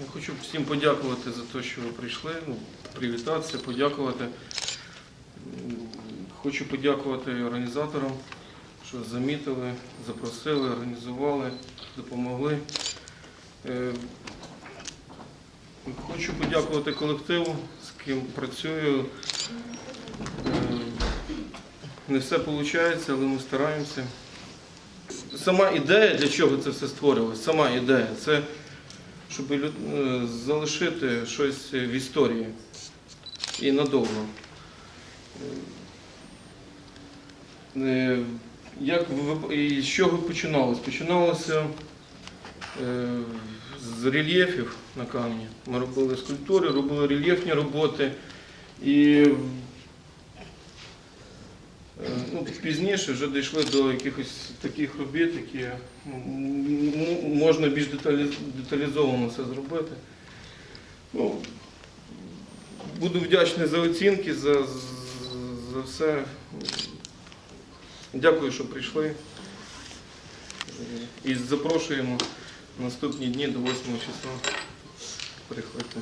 Я хочу всім подякувати за те, що ви прийшли, ну, привітатися, подякувати. Хочу подякувати організаторам, що замітили, запросили, організували, допомогли. Е, Хочу подякувати колективу, з ким працюю. Е, Не все виходить, але ми стараємося. Сама ідея, для чого це все створювалося, сама ідея, це щоб е, залишити щось в історії і надовго. Е, Як і з чого починалось? Починалося е, з рельєфів на камені. Ми робили скульптури, робили рельєфні роботи. І ну, пізніше вже дійшли до якихось таких робіт, які ну, можна більш деталізовано це зробити. Ну, буду вдячний за оцінки, за, за все. Дякую, що прийшли. І запрошуємо наступні дні до 8 числа. Приходьте.